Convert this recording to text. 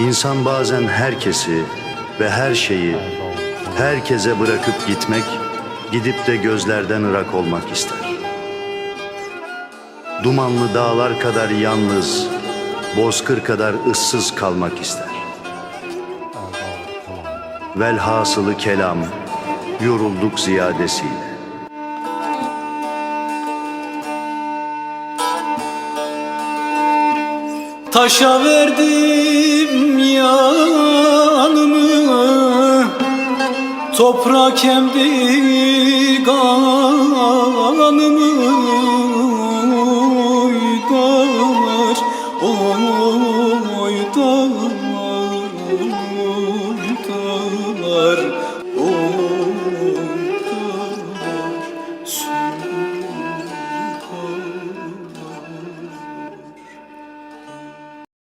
İnsan bazen herkesi ve her şeyi herkese bırakıp gitmek, gidip de gözlerden ırak olmak ister. Dumanlı dağlar kadar yalnız, bozkır kadar ıssız kalmak ister. Velhasılı kelam, yorulduk ziyadesiyle. Taşa verdim yanımı Toprak emdi kanımı